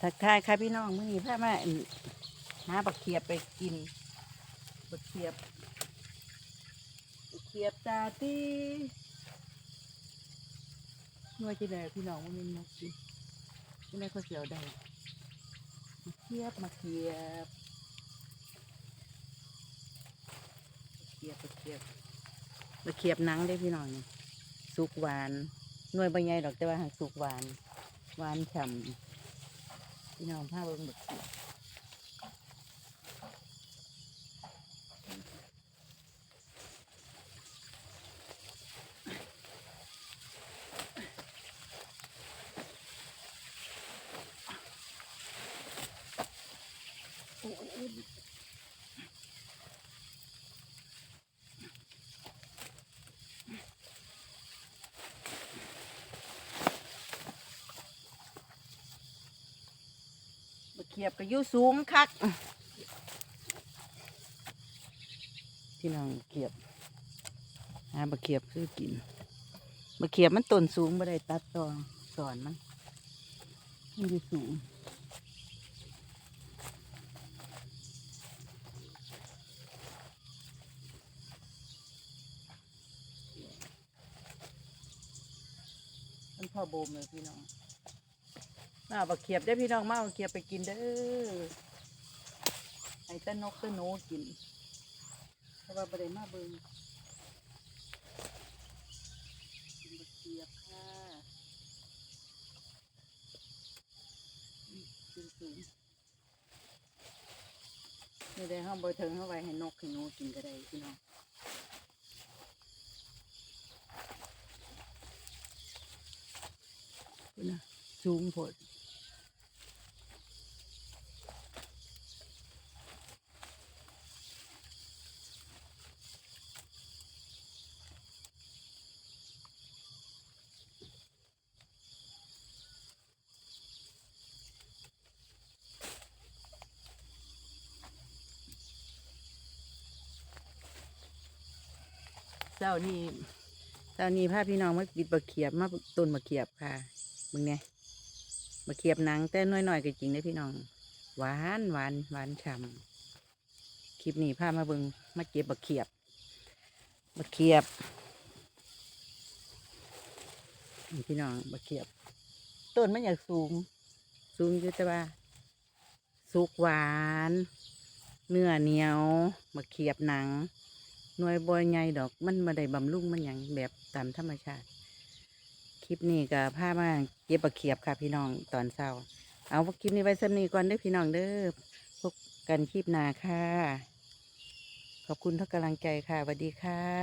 ทักทายค่ะพี่น้องมื่อนี้พามาอั่นหาบักเขียบไปกินบักเขียบบักเขียบตาตีนัวจะได้พี่น้องว่ามันมากินไม่ได้ก็เสียวได้มาเขียบมาเขียบมาเขียบมาเขียบมาเขียบหนังได้พี่น้องนี่สุกหวานนวยใบใหญ่ดอกแต่ว่าหางสุกหวาน หวานฉ่ำ พี่น้องผ้าเบิ่งบักเขียบบัก ขียบก็อยู่สูงคักพี่น้องเขียบหาบักเขียบซื้อกินบักเขียบมันต้นสูงไม่ได้ตัดตอสอนมันมันอยู่สูงมันพ่อโบมเลยพี่น้อง มาเอาบักเขียบได้พี่น้องมาบักเขียบไปกินเด้อไอ้ตะนกตะหนูกินเพราะว่าประเด็มาเบิงบักเขียบค่ะอืมกินสูงนี่ได้ห้องบเทิงเข้าไว้ให้นกให้หนูกินก็ได้พี่น้องนะสูงโพ เจ้านี่เจ้านี่พาพี่น้องมาปิดบะเขียบมาต้นบะเขียบค่ะมึงไงบะเขียบหนังแต่น้อยๆก็จริงนะพี่น้อง หวานหวานหวานฉ่ำคลิปนี้พามาเบิงมาเก็บบะเขียบบะเขียบพี่น้องบะเขียบ ต้นมันอยากสูง สูงอยู่แต่ว่าสุกหวาน เนื้อเหนียวบะเขียบหนัง หน่วยบอยใหญ่ดอกมันมาได้บำรุงมันอย่างแบบตามธรรมชาติ คลิปนี้ก็พามาเก็บปะเขียบค่ะพี่น้องตอนเช้า เอาคลิปนี้ไว้สนีก่อนเด้อพี่น้องเด้อพบกันคลิปหน้าค่ะ ขอบคุณทุกกำลังใจค่ะสวัสดีค่ะ